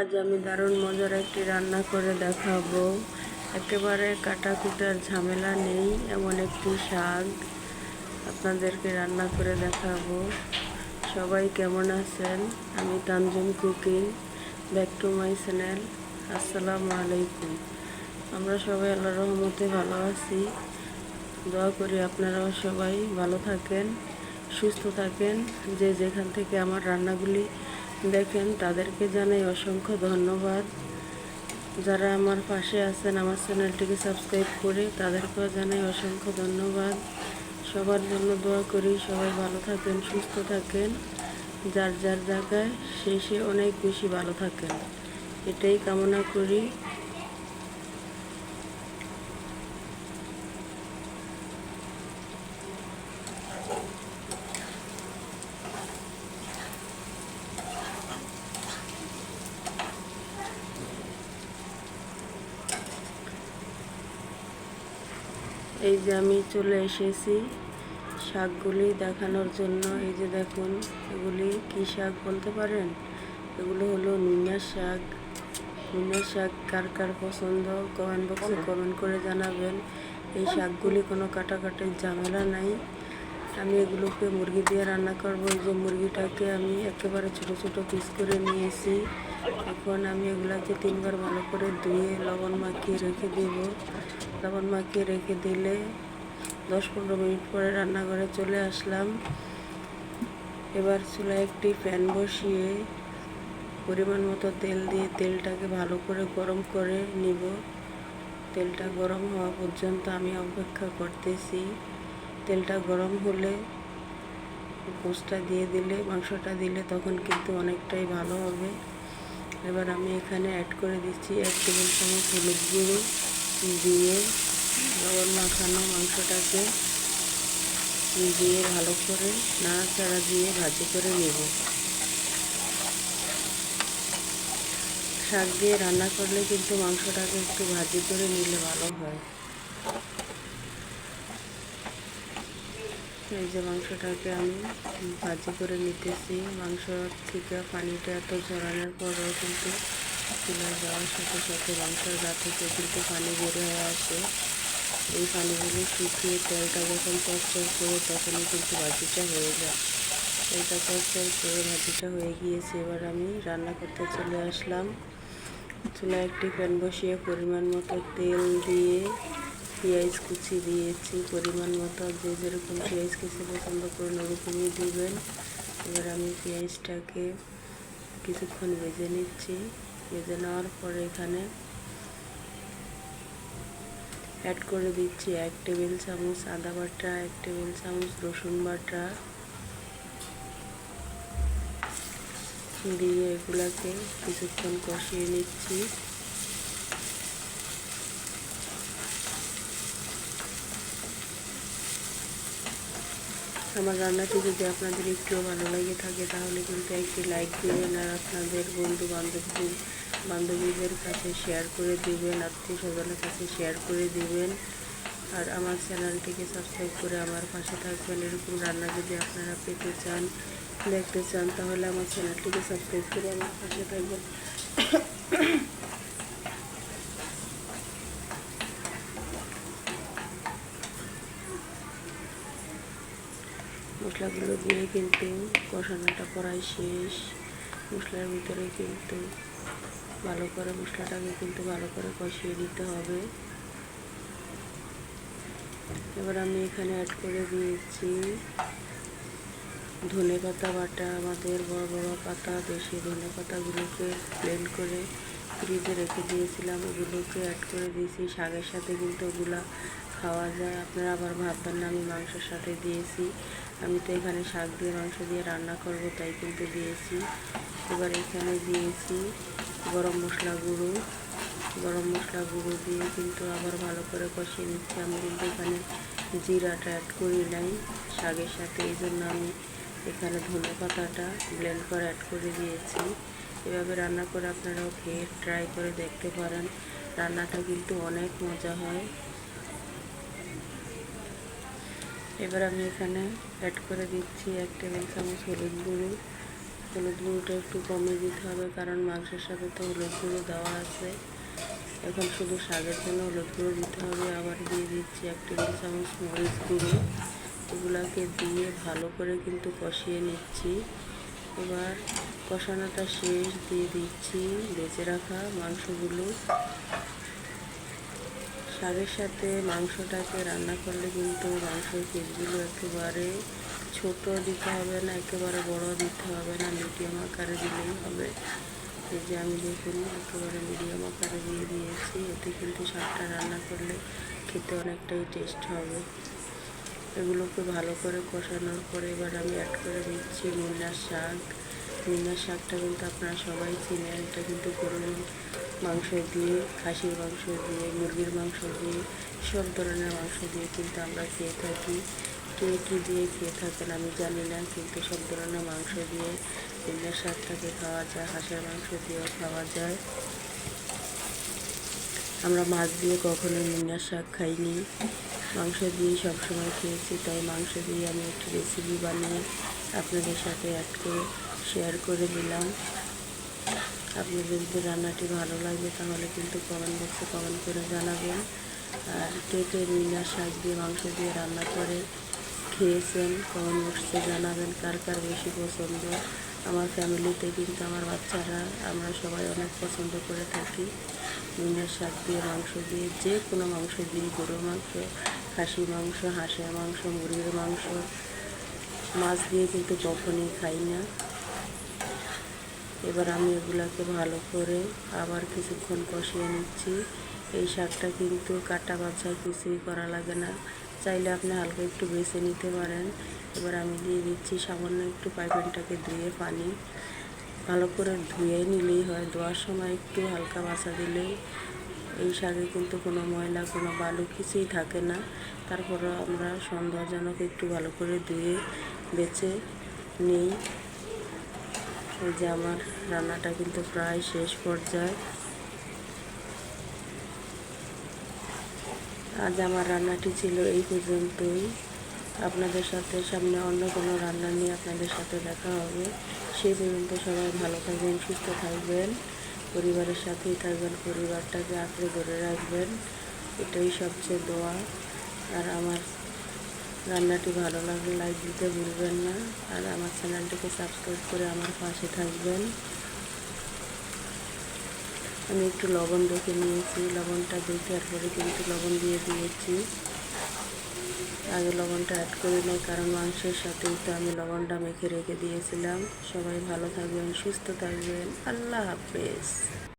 আজ আমি দারুণ মজার একটি রান্না করে দেখাবো। একেবারে কাটাকুটার ঝামেলা নেই, এমন একটি শাক আপনাদেরকে রান্না করে দেখাবো। সবাই কেমন আছেন? আমি Tanjum cooking, back to my channel, আসসালামু আলাইকুম। আমরা সবাই আল্লাহ রহমতে ভালো আছি। দোয়া করি আপনারাও সবাই ভালো থাকেন, সুস্থ থাকেন। যে যেখান থেকে আমার রান্নাগুলি দেখেন, তাদেরকে জানাই অসংখ্য ধন্যবাদ। যারা আমার পাশে আছেন, আমার চ্যানেলটিকে সাবস্ক্রাইব করে তাদেরকেও জানাই অসংখ্য ধন্যবাদ। সবার জন্য দোয়া করি, সবাই ভালো থাকেন, সুস্থ থাকেন। যার যার জায়গায়, সে সে অনেক বেশি ভালো থাকেন। এটাই কামনা করি। এই যে আমি চলে এসেছি শাকগুলি দেখানোর জন্য। এই যে দেখুন এগুলি কি শাক বলতে পারেন? এগুলো হলো নুনিয়ার শাক। নুনিয়ার শাক কার কার পছন্দ? কমেন্ট বক্সে কমেন্ট করে জানাবেন। এই শাকগুলি কোনো কাটাকাটির ঝামেলা নাই। আমি এগুলোকে মুরগি দিয়ে রান্না করব। এই যে মুরগিটাকে আমি একেবারে ছোট ছোট পিস করে নিয়েছি। এখন আমি এগুলাকে তিনবার ভালো করে ধুয়ে লবণ মাখিয়ে রেখে দেব। লবণ মাখিয়ে রেখে দিলে দশ পনেরো মিনিট পরে রান্নাঘরে চলে আসলাম। এবার চুলায় একটি প্যান বসিয়ে পরিমাণ মতো তেল দিয়ে তেলটাকে ভালো করে গরম করে নিব। তেলটা গরম হওয়া পর্যন্ত আমি অপেক্ষা করতেছি। তেলটা গরম হলে গোসটা দিয়ে দিলে, মাংসটা দিলে তখন কিন্তু অনেকটাই ভালো হবে। এবার আমি এখানে অ্যাড করে দিচ্ছি এক টেবিল চামচ হলুদ গুঁড়ো। দিয়ে লবণ মাখানো মাংসটাকে দিয়ে ভালো করে নাড়াচাড়া দিয়ে ভাজি করে নেব। শাক দিয়ে রান্না করলে কিন্তু মাংসটাকে একটু ভাজি করে নিলে ভালো হয়। এই যে মাংসটাকে আমি ভাজি করে নিতেছি। মাংস থেকে পানিটা এত ঝরানোর পরেও কিন্তু চুলায় যাওয়ার সাথে সাথে মাংসের গা থেকে কিন্তু পানি বের হয়ে আসে। এই পানিগুলো শুকিয়ে তেলটা যখন চচ্চর করে তখনই কিন্তু ভাজিটা হয়ে যায়। তেলটা চচ্চর করে ভাজিটা হয়ে গিয়েছে। এবার আমি রান্না করতে চলে আসলাম। চুলায় একটি প্যান বসিয়ে পরিমাণ মতো তেল দিয়ে পেঁয়াজ কুচি দিয়েছি। পরিমাণ মতো যে যেরকম পেঁয়াজ কুচি পছন্দ করুন ওরকমই দিবেন। এবার আমি পেঁয়াজটাকে কিছুক্ষণ ভেজে নিচ্ছি। ভেজে নেওয়ার পরে এখানে অ্যাড করে দিচ্ছি এক টেবিল চামচ আদা বাটা, এক টেবিল চামচ রসুন বাটা। দিয়ে এগুলাকে কিছুক্ষণ কষিয়ে নিচ্ছি। আমার রান্নাটি যদি আপনাদের একটু ভালো লাগে থাকে, তাহলে কিন্তু একটি লাইক দেবেন আর আপনাদের বন্ধু বান্ধবী বান্ধবীদের কাছে শেয়ার করে দেবেন, আত্মীয় স্বজনের কাছে শেয়ার করে দেবেন। আর আমার চ্যানেলটিকে সাবস্ক্রাইব করে আমার পাশে থাকবেন। এরকম রান্না যদি আপনারা পেতে চান, দেখতে চান, তাহলে আমার চ্যানেলটিকে সাবস্ক্রাইব করে আমার পাশে থাকবেন। দিয়ে কিন্তু কষানোটা করাই শেষ। মশলার ভিতরে কিন্তু ভালো করে মশলাটাকে কিন্তু ভালো করে কষিয়ে নিতে হবে। এবার আমি এখানে অ্যাড করে দিয়েছি ধনে পাতা বাটা, আমাদের বড় বড় পাতা, দেশি ধনে পাতাগুলোকে ব্লেন্ড করে ফ্রিজে রেখে দিয়েছিলাম। ওগুলোকে অ্যাড করে দিয়েছি। শাকের সাথে কিন্তু ওগুলা খাওয়া যায়। আপনারা আবার ভাববেন না, আমি মাংসের সাথে দিয়েছি। আমি তো এখানে শাক দিয়ে, মাংস দিয়ে রান্না করব, তাই কিন্তু দিয়েছি। এবার এখানে দিয়েছি গরম মশলা গুঁড়ো। গরম মশলা গুঁড়ো দিয়ে কিন্তু আবার ভালো করে কষিয়ে নিচ্ছি। আমি কিন্তু এখানে জিরাটা অ্যাড করি নাই। শাকের সাথে এই জন্য আমি এখানে ধনে পাতাটা ব্লেন্ড করে অ্যাড করে দিয়েছি। এভাবে রান্না করে আপনারাও খেয়ে ট্রাই করে দেখতে পারেন। রান্নাটা কিন্তু অনেক মজা হয়। এবার আমি এখানে অ্যাড করে দিচ্ছি এক টেবিল চামচ হলুদ গুঁড়ো। হলুদ গুঁড়োটা একটু কমে দিতে হবে কারণ মাংসের সাথে তো হলুদ গুঁড়ো দেওয়া আছে। এখন শুধু শাকের জন্য হলুদ গুঁড়ো দিতে হবে। আবার দিয়ে দিচ্ছি এক টেবিল চামচ মরিচ গুঁড়ো। এগুলাকে দিয়ে ভালো করে কিন্তু কষিয়ে নিচ্ছি। এবার কষানোটা শেষ, দিয়ে দিচ্ছি বেঁচে রাখা মাংসগুলো। শাকের সাথে মাংসটাকে রান্না করলে কিন্তু মাংসের পিসগুলো একেবারে ছোট দিতে হবে না, একেবারে বড় দিতে হবে না মিডিয়াম আকারে দিলেই হবে। এই যে আমি দেখুন, একেবারে মিডিয়াম আকারে দিয়ে দিয়েছি, এতে কিন্তু শাকটা রান্না করলে খেতে অনেকটাই টেস্ট হবে। এগুলোকে ভালো করে কষানোর পরে এবার আমি অ্যাড করে দিচ্ছি মুলার শাক। মুলার শাকটা কিন্তু আপনারা সবাই চিনেন, এটা কিন্তু গরুর মাংস দিয়ে, খাসির মাংস দিয়ে, মুরগির মাংস দিয়ে, সব ধরনের মাংস দিয়ে কিন্তু আমরা খেয়ে থাকি। কে কী দিয়ে খেয়ে থাকেন আমি জানি না, কিন্তু সব ধরনের মাংস দিয়ে মুলার শাকটাকে খাওয়া যায়, হাঁসের মাংস দিয়েও খাওয়া যায়। আমরা মাছ দিয়ে কখনো মুলার শাক খাইনি। মাংস দিয়ে সবসময় খেয়েছি, তাই মাংস দিয়ে আমি একটি রেসিপি বানিয়ে আপনাদের সাথে অ্যাড করে শেয়ার করে দিলাম। আপনাদের যদি রান্নাটি ভালো লাগে, তাহলে কিন্তু কমেন্ট বক্সে কমেন্ট করে জানাবেন। আর কে কে মিনার শাক দিয়ে, মাংস দিয়ে রান্না করে খেয়েছেন কমেন্ট বক্সে জানাবেন কার কার বেশি পছন্দ। আমার ফ্যামিলিতে কিন্তু আমার বাচ্চারা, আমরা সবাই অনেক পছন্দ করে থাকি। মিনার শাক দিয়ে, মাংস দিয়ে, যে কোনো মাংস দিয়ে, গরুর মাংস খাসি মাংস, হাঁসের মাংস, মুরগির মাংস, মাছ দিয়ে কিন্তু কখনই খাই না। এবার আমি এগুলাকে ভালো করে আবার কিছুক্ষণ কষিয়ে নিচ্ছি। এই শাকটা কিন্তু কাটা বাছা কিছুই করা লাগে না। চাইলে আপনি হালকা একটু বেছে নিতে পারেন। এবার আমি দিয়ে দিচ্ছি সামান্য একটু পাইপেনটাকে ধুয়ে পানি। ভালো করে ধুয়ে নিলেই হয়। ধোয়ার সময় একটু হালকা বাছা দিলেই এই শাকে কিন্তু কোনো ময়লা, কোনো বালু কিছুই থাকে না। তারপরে আমরা সন্দেহজনক একটু ভালো করে ধুয়ে, বেছে নিই। এই যে আমার রান্নাটা কিন্তু প্রায় শেষ পর্যায়ে। আজ আমার রান্নাটি ছিল এই পর্যন্তই। আপনাদের সাথে সামনে অন্য কোনো রান্না নিয়ে আপনাদের সাথে দেখা হবে। সেই পর্যন্ত সবাই ভালো থাকবেন, সুস্থ থাকবেন। পরিবারের সাথেই থাকবেন, পরিবারটাকে আঁকড়ে ধরে রাখবেন। এটাই সবচেয়ে দোয়া। আর আমার রান্নাটি ভালো লাগলে লাইক দিতে ভুলবেন না। আর আমার চ্যানেলটিকে সাবস্ক্রাইব করে আমার পাশে থাকবেন। আমি একটু লবণ দেখে নিয়েছি। লবণটা দেখে পরে কিন্তু লবণ দিয়ে দিয়েছি। আগে লবণটা অ্যাড করে নেই, কারণ মাংসের সাথেই তো আমি লবণটা মেখে রেখে দিয়েছিলাম। সবাই ভালো থাকবেন, সুস্থ থাকবেন। আল্লাহ হাফেজ।